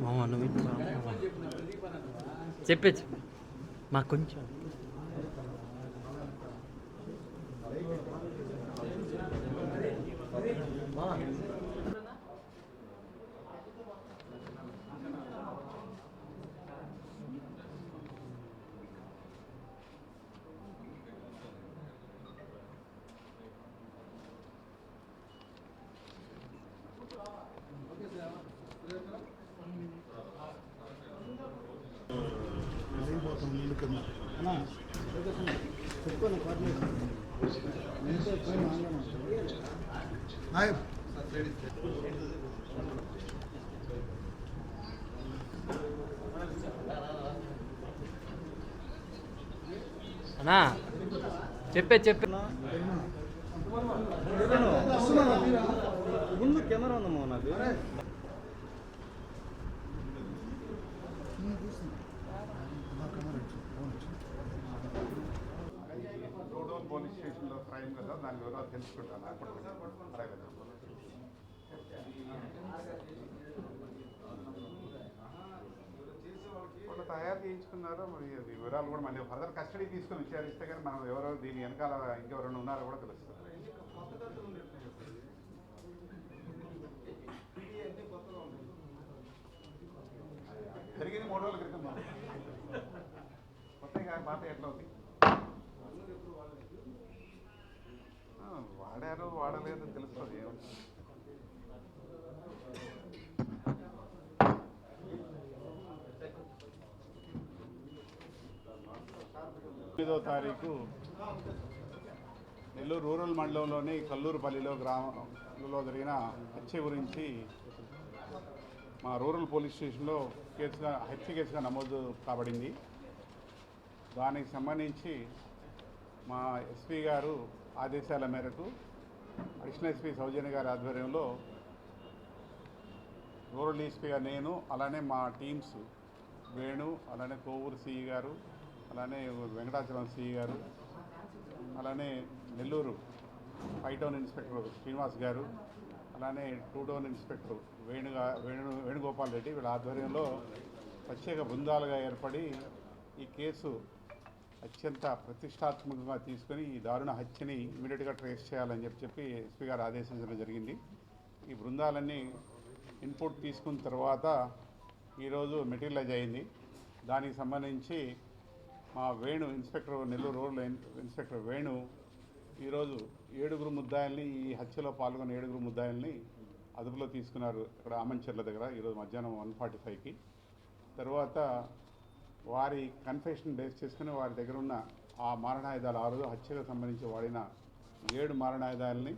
మామ నువ్వు ఇటు రా. చెప్పచ్చు మాకు కొంచెం అన్నా చెప్పే చెప్పే ముందు కెమెరా ఉందమ్మా నాకు పోలీస్ స్టేషన్లో కదా దాని వివరాలు తెలుసుకుంటాను. అప్పుడు వాళ్ళు తయారు చేయించుకున్నారో మరి వివరాలు కూడా మళ్ళీ ఫర్దర్ కస్టడీ తీసుకొని విచారిస్తే కానీ మనం ఎవరో దీని వెనకాల ఇంకెవరైనా ఉన్నారో కూడా తెలుస్తుంది. జరిగింది మూడు రోజుల క్రితం కొత్తగా పాత ఎట్లా ఉంది? వాడారు వాడలేదు తెలుస్తుంది. తొమ్మిదో తారీఖు నెల్లూరు రూరల్ మండలంలోని కల్లూరుపల్లిలో గ్రామంలో జరిగిన హత్య గురించి మా రూరల్ పోలీస్ స్టేషన్లో కేసుగా హత్య కేసుగా నమోదు కాబడింది. దానికి సంబంధించి మా ఎస్పీ గారు ఆదేశాల మేరకు అడిషనల్ ఎస్పీ సౌజన్య గారి ఆధ్వర్యంలో రూరల్ ఎస్పీగా నేను అలానే మా టీమ్స్ వేణు అలానే కోవూరు సిఈ గారు అలానే వెంకటాచలం సిఈ గారు అలానే Nellore five town inspector Srinivas గారు అలానే టూ టౌన్ ఇన్స్పెక్టర్ వేణుగా వేణు వేణుగోపాల్ రెడ్డి వీళ్ళ ఆధ్వర్యంలో ప్రత్యేక బృందాలుగా ఏర్పడి ఈ కేసు అత్యంత ప్రతిష్టాత్మకంగా తీసుకొని ఈ దారుణ హత్యని ఇమీడియట్గా ట్రేస్ చేయాలని చెప్పి చెప్పి ఎస్పీ గారు ఆదేశించడం జరిగింది. ఈ బృందాలన్నీ ఇన్పుట్ తీసుకున్న తర్వాత ఈరోజు మెటీరియలైజ్ అయింది. దానికి సంబంధించి మా వేణు ఇన్స్పెక్టర్ నెల్లూరు రోడ్ల ఇన్స్పెక్టర్ వేణు ఈరోజు ఏడుగురు ముద్దాయిల్ని ఈ హత్యలో పాల్గొన్న ఏడుగురు ముద్దాయిల్ని అదుపులో తీసుకున్నారు. ఇక్కడ ఆమంచెర్ల దగ్గర ఈరోజు మధ్యాహ్నం వన్ ఫార్టీ ఫైవ్కి. తర్వాత వారి కన్ఫెషన్ బేస్ చేసుకుని వారి దగ్గర ఉన్న ఆ మారణాయుధాలు ఆ రోజు హత్యకు సంబంధించి వాడిన ఏడు మారణాయుధాలని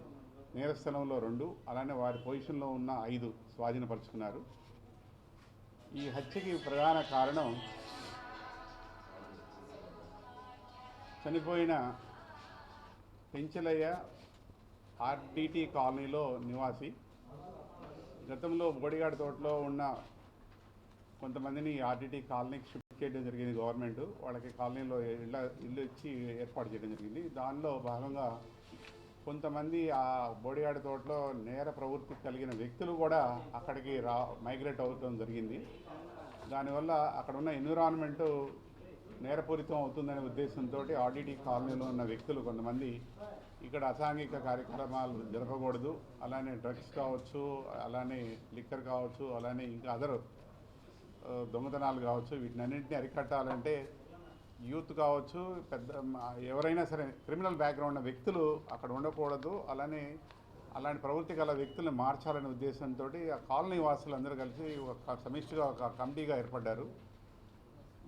నేరస్థలంలో రెండు అలానే వారి పొజిషన్లో ఉన్న ఐదు స్వాధీనపరుచుకున్నారు. ఈ హత్యకి ప్రధాన కారణం చనిపోయిన పెంచలయ్య ఆర్టీటీ కాలనీలో నివాసి. గతంలో బోడిగాడి తోటలో ఉన్న కొంతమందిని ఆర్టీటీ కాలనీకి చేయడం జరిగింది గవర్నమెంట్. వాళ్ళకి కాలనీలో ఇళ్ళ ఇల్లు ఇచ్చి ఏర్పాటు చేయడం జరిగింది. దానిలో భాగంగా కొంతమంది ఆ బోడిగాడి తోటలో నేర ప్రవృత్తి కలిగిన వ్యక్తులు కూడా అక్కడికి రా మైగ్రేట్ అవుతాం జరిగింది. దానివల్ల అక్కడ ఉన్న ఎన్విరాన్మెంట్ నేరపూరితం అవుతుందనే ఉద్దేశంతో ఆర్డీటీ కాలనీలో ఉన్న వ్యక్తులు కొంతమంది ఇక్కడ అసాంఘిక కార్యక్రమాలు జరపకూడదు. అలానే డ్రగ్స్ కావచ్చు అలానే లిక్కర్ కావచ్చు అలానే ఇంకా అదర్ దొంగతనాలు కావచ్చు వీటిని అన్నింటినీ అరికట్టాలంటే యూత్ కావచ్చు పెద్ద ఎవరైనా సరే క్రిమినల్ బ్యాక్గ్రౌండ్ ఉన్న వ్యక్తులు అక్కడ ఉండకూడదు. అలానే అలాంటి ప్రవృత్తి గల వ్యక్తుల్ని మార్చాలనే ఉద్దేశంతో ఆ కాలనీ వాసులందరూ కలిసి ఒక సమిష్టిగా ఒక కమిటీగా ఏర్పడ్డారు.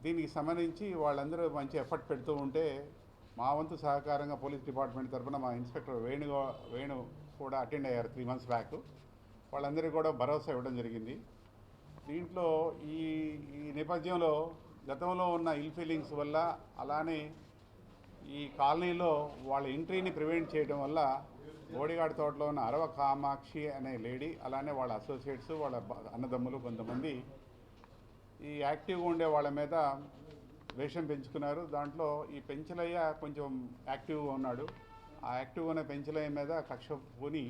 దీనికి సంబంధించి వాళ్ళందరూ మంచి ఎఫర్ట్ పెడుతూ ఉంటే మా వంతు సహకారంగా పోలీస్ డిపార్ట్మెంట్ తరఫున మా ఇన్స్పెక్టర్ వేణు వేణు కూడా అటెండ్ అయ్యారు త్రీ మంత్స్ బ్యాక్. వాళ్ళందరికీ కూడా భరోసా ఇవ్వడం జరిగింది. దీంట్లో ఈ ఈ నేపథ్యంలో గతంలో ఉన్న ఇల్ ఫీలింగ్స్ వల్ల అలానే ఈ కాలనీలో వాళ్ళ ఎంట్రీని ప్రివెంట్ చేయడం వల్ల బోడిగాడి తోటలో ఉన్న అరవ కామాక్షి అనే లేడీ అలానే వాళ్ళ అసోసియేట్స్ వాళ్ళ అన్నదమ్ములు కొంతమంది ఈ యాక్టివ్గా ఉండే వాళ్ళ మీద వేషం పెంచుకున్నారు. దాంట్లో ఈ పెంచలయ్య కొంచెం యాక్టివ్గా ఉన్నాడు. ఆ యాక్టివ్గా ఉన్న పెంచలయ్య మీద కక్ష పూని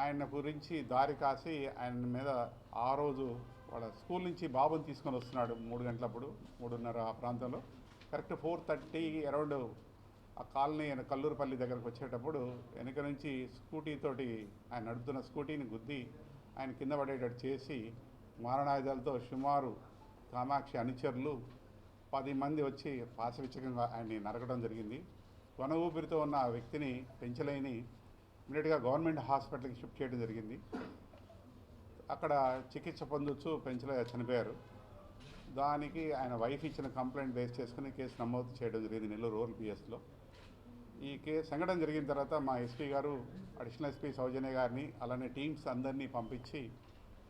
ఆయన గురించి దారి కాసి ఆయన మీద ఆ రోజు వాళ్ళ స్కూల్ నుంచి బాబుని తీసుకొని వస్తున్నాడు మూడు గంటలప్పుడు మూడున్నర ఆ ప్రాంతంలో. కరెక్ట్ ఫోర్ థర్టీ అరౌండ్ ఆ కాలనీ ఆయన కల్లూరుపల్లి దగ్గరకు వచ్చేటప్పుడు వెనక నుంచి స్కూటీతోటి ఆయన నడుపుతున్న స్కూటీని గుద్ది ఆయన కింద పడేటట్టు చేసి మారణాయుధాలతో సుమారు కామాక్షి అనుచరులు పది మంది వచ్చి పాశవిచ్చకంగా ఆయన్ని నరకడం జరిగింది. కొన ఊపిరితో ఉన్న ఆ వ్యక్తిని పెంచలేని ఇమీడియట్గా గవర్నమెంట్ హాస్పిటల్కి షిఫ్ట్ చేయడం జరిగింది. అక్కడ చికిత్స పొందొచ్చు పెంచలే చనిపోయారు. దానికి ఆయన వైఫ్ ఇచ్చిన కంప్లైంట్ బేస్ చేసుకుని కేసు నమోదు చేయడం జరిగింది నెల్లూరు రూరల్ పిఎస్లో. ఈ కేసు సంఘటన జరిగిన తర్వాత మా ఎస్పీ గారు అడిషనల్ ఎస్పీ సౌజన్య గారిని అలానే టీమ్స్ అందరినీ పంపించి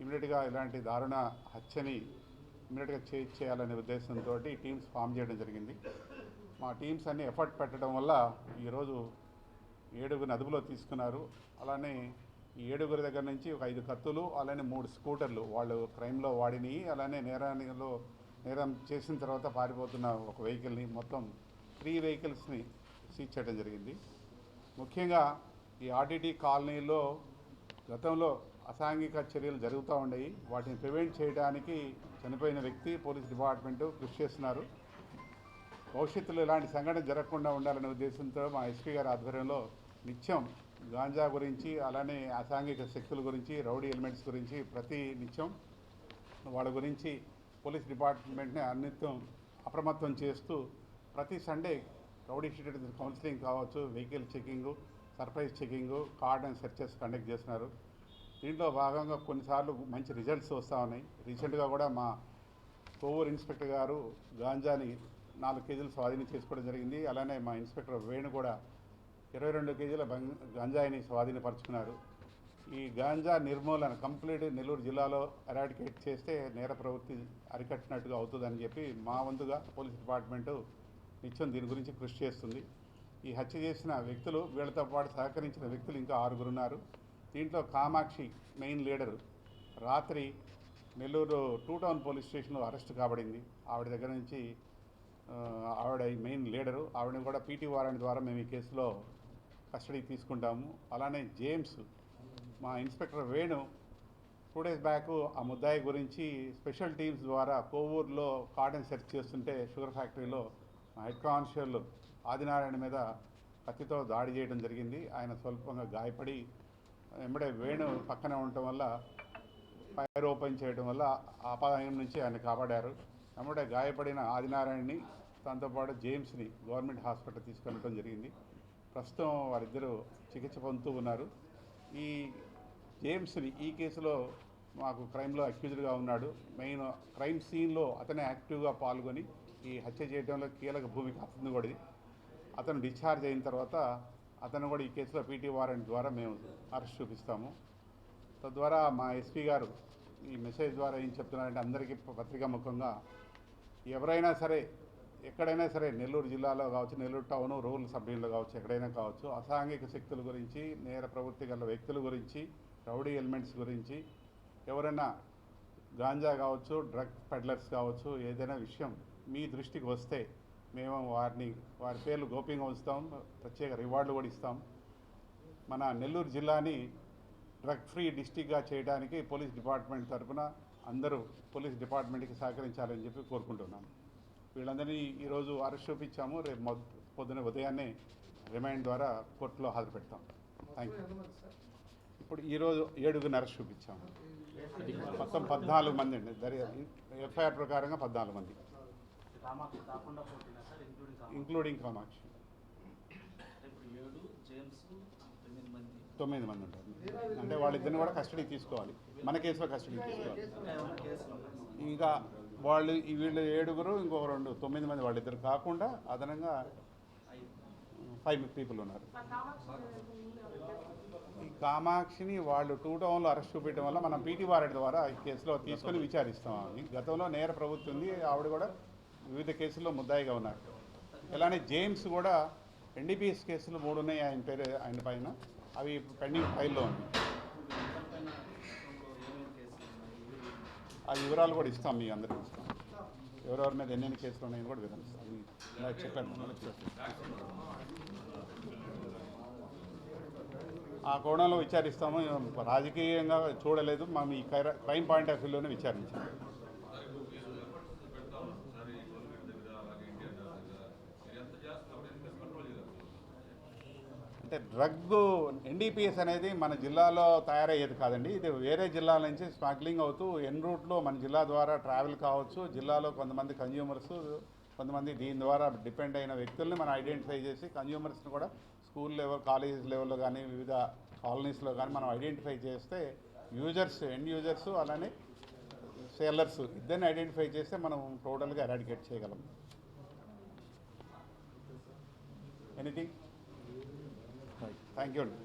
ఇమీడియట్గా ఇలాంటి దారుణ హత్యని ఇమీడియట్గా చే చేయాలనే ఉద్దేశంతో టీమ్స్ ఫామ్ చేయడం జరిగింది. మా టీమ్స్ అన్ని ఎఫర్ట్ పెట్టడం వల్ల ఈరోజు ఏడుగురిని అదుపులో తీసుకున్నారు. అలానే ఈ ఏడుగురి దగ్గర నుంచి ఒక ఐదు కత్తులు అలానే మూడు స్కూటర్లు వాళ్ళు క్రైమ్లో వాడిని అలానే నేరానిలో నేరం చేసిన తర్వాత పారిపోతున్న ఒక వెహికల్ని మొత్తం త్రీ వెహికల్స్ని సీజ్ చేయడం జరిగింది. ముఖ్యంగా ఈ ఆర్టీటీ కాలనీలో గతంలో అసాంఘిక చర్యలు జరుగుతూ ఉండేవి వాటిని ప్రివెంట్ చేయడానికి చనిపోయిన వ్యక్తి పోలీస్ డిపార్ట్మెంటు కృషి చేస్తున్నారు. భవిష్యత్తులో ఇలాంటి సంఘటన జరగకుండా ఉండాలనే ఉద్దేశంతో మా ఎస్పీ గారి ఆధ్వర్యంలో నిత్యం గాంజా గురించి అలానే అసాంఘిక శక్తుల గురించి రౌడీ ఎలిమెంట్స్ గురించి ప్రతి నిత్యం వాళ్ళ గురించి పోలీస్ డిపార్ట్మెంట్ని అన్నిత్యం అప్రమత్తం చేస్తూ ప్రతి సండే రౌడీ షీటెడ్ కౌన్సిలింగ్ కావచ్చు vehicle checking surprise checking card and searches conduct చేస్తున్నారు. దీంట్లో భాగంగా కొన్నిసార్లు మంచి రిజల్ట్స్ వస్తూ ఉన్నాయి. రీసెంట్గా కూడా మా కోవూరు ఇన్స్పెక్టర్ గారు గాంజాని నాలుగు కేజీలు స్వాధీనం చేసుకోవడం జరిగింది. అలానే మా ఇన్స్పెక్టర్ వేణు కూడా ఇరవై రెండు కేజీల బంగ్ గంజాయిని స్వాధీనపరుచుకున్నారు. ఈ గాంజా నిర్మూలన కంప్లీట్ నెల్లూరు జిల్లాలో ఎరాడికేట్ చేస్తే నేర ప్రవృత్తి అరికట్టినట్టుగా అవుతుందని చెప్పి మా వంతుగా పోలీస్ డిపార్ట్మెంటు నిత్యం దీని గురించి కృషి చేస్తుంది. ఈ హత్య చేసిన వ్యక్తులు వీళ్ళతో పాటు సహకరించిన వ్యక్తులు ఇంకా ఆరుగురు ఉన్నారు దీంట్లో కామాక్షి మెయిన్ లీడరు. రాత్రి నెల్లూరు టూ టౌన్ పోలీస్ స్టేషన్లో అరెస్ట్ కాబడింది. ఆవిడ దగ్గర నుంచి ఆవిడ మెయిన్ లీడరు. ఆవిడని కూడా పీటీ వారెంట్ ద్వారా మేము ఈ కేసులో కస్టడీకి తీసుకుంటాము. అలానే జేమ్స్ మా inspector Venu two days back ఆ ముద్దాయి గురించి స్పెషల్ టీమ్స్ ద్వారా కోవూరులో కార్డన్ సెర్చ్ చేస్తుంటే షుగర్ ఫ్యాక్టరీలో మా హెడ్ కానిస్టేబుల్ ఆదినారాయణ మీద కత్తితో దాడి చేయడం జరిగింది. ఆయన స్వల్పంగా గాయపడి వెంబడే వేణు పక్కనే ఉండటం వల్ల ఫైర్ ఓపెన్ చేయడం వల్ల అపాయం నుంచి ఆయన కాపాడారు. వెంబడే గాయపడిన ఆదినారాయణని దాంతోపాటు జేమ్స్ని గవర్నమెంట్ హాస్పిటల్ తీసుకెళ్ళడం జరిగింది. ప్రస్తుతం వారిద్దరూ చికిత్స పొందుతూ ఉన్నారు. ఈ జేమ్స్ని ఈ కేసులో మాకు క్రైమ్లో అక్యూజ్డ్గా ఉన్నాడు. మెయిన్ క్రైమ్ సీన్లో అతనే యాక్టివ్గా పాల్గొని ఈ హత్య చేయడంలో కీలక భూమిక అతను కూడా అతను డిశ్చార్జ్ అయిన తర్వాత అతను కూడా ఈ కేసులో పీటీ వారెంట్ ద్వారా మేము అరెస్ట్ చూపిస్తాము. తద్వారా మా ఎస్పీ గారు ఈ మెసేజ్ ద్వారా ఏం చెప్తున్నారంటే అందరికీ పత్రికా ముఖంగా ఎవరైనా సరే ఎక్కడైనా సరే నెల్లూరు జిల్లాలో కావచ్చు నెల్లూరు టౌన్ రూరల్ సభ్యుల్లో కావచ్చు ఎక్కడైనా కావచ్చు అసాంఘిక శక్తుల గురించి నేర ప్రవృత్తి గల వ్యక్తుల గురించి రౌడీ ఎలిమెంట్స్ గురించి ఎవరైనా గాంజా కావచ్చు డ్రగ్ పెడ్లర్స్ కావచ్చు ఏదైనా విషయం మీ దృష్టికి వస్తే మేము వారిని వారి పేర్లు గోప్యంగా ఉంచుతాం ప్రత్యేక రివార్డులు కూడా ఇస్తాం. మన నెల్లూరు జిల్లాని డ్రగ్ ఫ్రీ డిస్టిక్గా చేయడానికి పోలీస్ డిపార్ట్మెంట్ తరఫున అందరూ పోలీస్ డిపార్ట్మెంట్కి సహకరించాలని చెప్పి కోరుకుంటున్నాం. వీళ్ళందరినీ ఈరోజు అరెస్ట్ చూపించాము. రేపు మొద్ పొద్దున ఉదయాన్నే రిమైండ్ ద్వారా కోర్టులో హాజరు పెడతాం. థ్యాంక్ యూ ఇప్పుడు ఈరోజు ఏడుగురిని అరెస్ట్ చూపించాము. మొత్తం పద్నాలుగు మంది అండి. దర్యా ఎఫ్ఐఆర్ ప్రకారంగా పద్నాలుగు మంది. ఇంక్లూడింగ్ కామాక్షి. తొమ్మిది మంది తొమ్మిది మంది ఉంటారు. అంటే వాళ్ళిద్దరిని కూడా కస్టడీ తీసుకోవాలి. మన కేసులో కస్టడీ తీసుకోవాలి. ఇంకా వాళ్ళు ఈ వీళ్ళు ఏడుగురు ఇంకొక రెండు తొమ్మిది మంది వాళ్ళిద్దరు కాకుండా అదనంగా ఫైవ్ పీపుల్ ఉన్నారు. ఈ కామాక్షిని వాళ్ళు టూ టౌన్లో అరెస్ట్ చూపించడం వల్ల మనం పీటీ వారెంట్ ద్వారా ఈ కేసులో తీసుకొని విచారిస్తాం. గతంలో నేర ప్రభుత్వం ఉంది ఆవిడ కూడా వివిధ కేసుల్లో ముద్దాయిగా ఉన్నారు. ఇలానే జేమ్స్ కూడా ఎన్డీపీఎస్ కేసులు మూడు ఉన్నాయి ఆయన పేరు ఆయన పైన. అవి పెండింగ్ ఫైల్లో ఉన్నాయి పైన ఏమేమి కేసులు ఉన్నాయి ఆ వివరాలు కూడా ఇస్తాం మీ అందరికీ. ఇస్తాం ఎవరెవరి మీద ఎన్నెన్ని కేసులు ఉన్నాయని కూడా వివరిస్తాం. ఇలా చెప్పాను ఆ కోణంలో విచారిస్తాము. రాజకీయంగా చూడలేదు. మనం ఈ క్రైమ్ పాయింట్ ఆఫ్ వ్యూలోనే విచారించాము. అంటే డ్రగ్ ఎన్డీపీఎస్ అనేది మన జిల్లాలో తయారయ్యేది కాదండి. ఇది వేరే జిల్లాల నుంచి స్మగ్లింగ్ అవుతూ ఎన్ రూట్లో మన జిల్లా ద్వారా ట్రావెల్ కావచ్చు. జిల్లాలో కొంతమంది కన్జ్యూమర్స్ కొంతమంది దీని ద్వారా డిపెండ్ అయిన వ్యక్తుల్ని మనం ఐడెంటిఫై చేసి కన్జ్యూమర్స్ని కూడా స్కూల్ లెవెల్ కాలేజ్ లెవెల్లో కానీ వివిధ కాలనీస్లో కానీ మనం ఐడెంటిఫై చేస్తే యూజర్స్ ఎండ్ యూజర్స్ అలానే సేలర్స్ ఇద్దరిని ఐడెంటిఫై చేస్తే మనం టోటల్గా ఎరాడికేట్ చేయగలం. ఎనీథింగ్ థ్యాంక్ యూ అండి